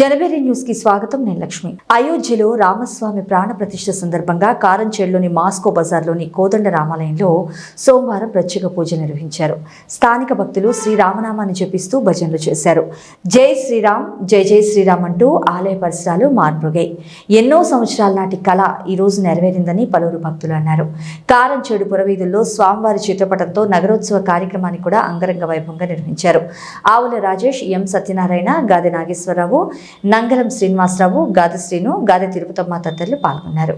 జనవరి న్యూస్కి స్వాగతం నేను లక్ష్మి. అయోధ్యలో రామస్వామి ప్రాణ ప్రతిష్ఠ సందర్భంగా కారంచేడులోని మాస్కో బజార్లోని కోదండ రామాలయంలో సోమవారం ప్రత్యేక పూజ నిర్వహించారు. స్థానిక భక్తులు శ్రీరామనామాన్ని జపిస్తూ భజనలు చేశారు. జై శ్రీరామ్ జై జై శ్రీరామ్ అంటూ ఆలయ పరిసరాలు మార్పుగాయి. ఎన్నో సంవత్సరాల నాటి కళ ఈ రోజు నెరవేరిందని పలువురు భక్తులు అన్నారు. కారంచేడు పురవీధుల్లో స్వామివారి చిత్రపటంతో నగరోత్సవ కార్యక్రమాన్ని కూడా అంగరంగ వైభవంగా నిర్వహించారు. ఆవుల రాజేష్ ఎం సత్యనారాయణ గాదె నాగేశ్వరరావు నంగరం శ్రీనివాసరావు గాదె శ్రీను గాదె తిరుపతమ్మ తదితరులు పాల్గొన్నారు.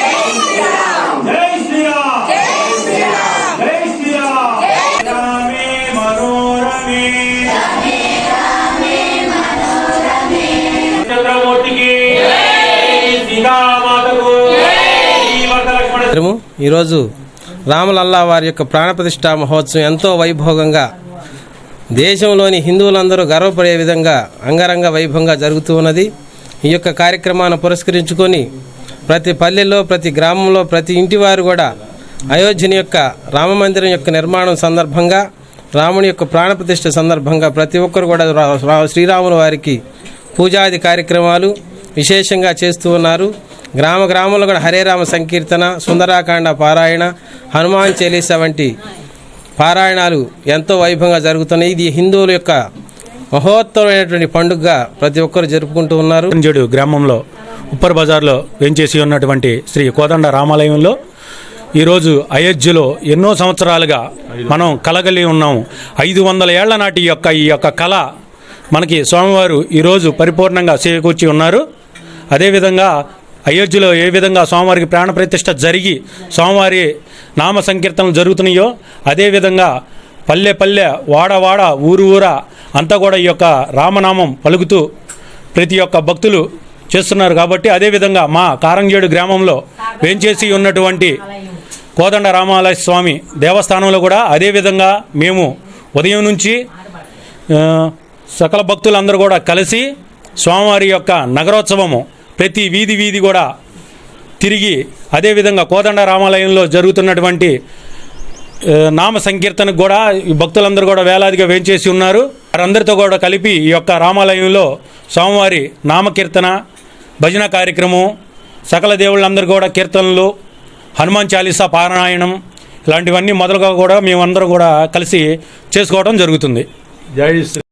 జై శ్రీరామ్! జై శ్రీరామ్! జై శ్రీరామ్ రామే మనోరమే! చంద్రమూర్తికి సీతామాతకు శ్రీవర్ధ లక్ష్మణ కార్యక్రమం ఈరోజు రామలల్లా వారి యొక్క ప్రాణప్రతిష్ఠా మహోత్సవం ఎంతో వైభోగంగా దేశంలోని హిందువులందరూ గర్వపడే విధంగా అంగరంగ వైభవంగా జరుగుతూ ఉన్నది. ఈ యొక్క కార్యక్రమాన్ని పురస్కరించుకొని ప్రతి పల్లెల్లో ప్రతి గ్రామంలో ప్రతి ఇంటి వారు కూడా అయోధ్యని యొక్క రామమందిరం యొక్క నిర్మాణం సందర్భంగా రాముని యొక్క ప్రాణప్రతిష్ఠ సందర్భంగా ప్రతి ఒక్కరు కూడా రా- రా- శ్రీరాముల వారికి పూజాది కార్యక్రమాలు విశేషంగా చేస్తూ ఉన్నారు. గ్రామ గ్రామంలో కూడా హరే రామ సంకీర్తన సుందరాకాండ పారాయణ హనుమాన్ చాలీసా వంటి పారాయణాలు ఎంతో వైభవంగా జరుగుతున్నాయి. ఇది హిందువుల యొక్క మహోత్తరమైనటువంటి పండుగగా ప్రతి ఒక్కరు జరుపుకుంటూ ఉన్నారు. జడు గ్రామంలో ఉప్పర్ బజార్లో వేంచేసి ఉన్నటువంటి శ్రీ కోదండ రామాలయంలో ఈరోజు అయోధ్యలో ఎన్నో సంవత్సరాలుగా మనం కలగలి ఉన్నాము. ఐదు వందల ఏళ్ళ నాటి యొక్క ఈ యొక్క కళ మనకి స్వామివారు ఈరోజు పరిపూర్ణంగా చేకూర్చి ఉన్నారు. అదేవిధంగా అయోధ్యలో ఏ విధంగా స్వామివారికి ప్రాణ ప్రతిష్ట జరిగి స్వామివారి నామ సంకీర్తనలు జరుగుతున్నాయో అదేవిధంగా పల్లె పల్లె వాడ వాడ ఊరు ఊర అంతా కూడా ఈ యొక్క రామనామం పలుకుతూ ప్రతి ఒక్క భక్తులు చేస్తున్నారు కాబట్టి అదేవిధంగా మా కారంగేడు గ్రామంలో వేంచేసి ఉన్నటువంటి కోదండ రామాలయ స్వామి దేవస్థానంలో కూడా అదేవిధంగా మేము ఉదయం నుంచి సకల భక్తులందరూ కూడా కలిసి స్వామివారి యొక్క నగరోత్సవము ప్రతి వీధి వీధి కూడా తిరిగి అదేవిధంగా కోదండ రామాలయంలో జరుగుతున్నటువంటి నామ సంకీర్తనకు కూడా ఈ భక్తులందరూ కూడా వేలాదిగా వేంచేసి ఉన్నారు. వారందరితో కూడా కలిపి ఈ యొక్క రామాలయంలో స్వామివారి నామకీర్తన భజన కార్యక్రమం సకల దేవుళ్ళందరూ కూడా కీర్తనలు హనుమాన్ చాలీసా పారాయణం ఇలాంటివన్నీ మొదలుగా కూడా మేమందరం కూడా కలిసి చేసుకోవడం జరుగుతుంది. జై శ్రీ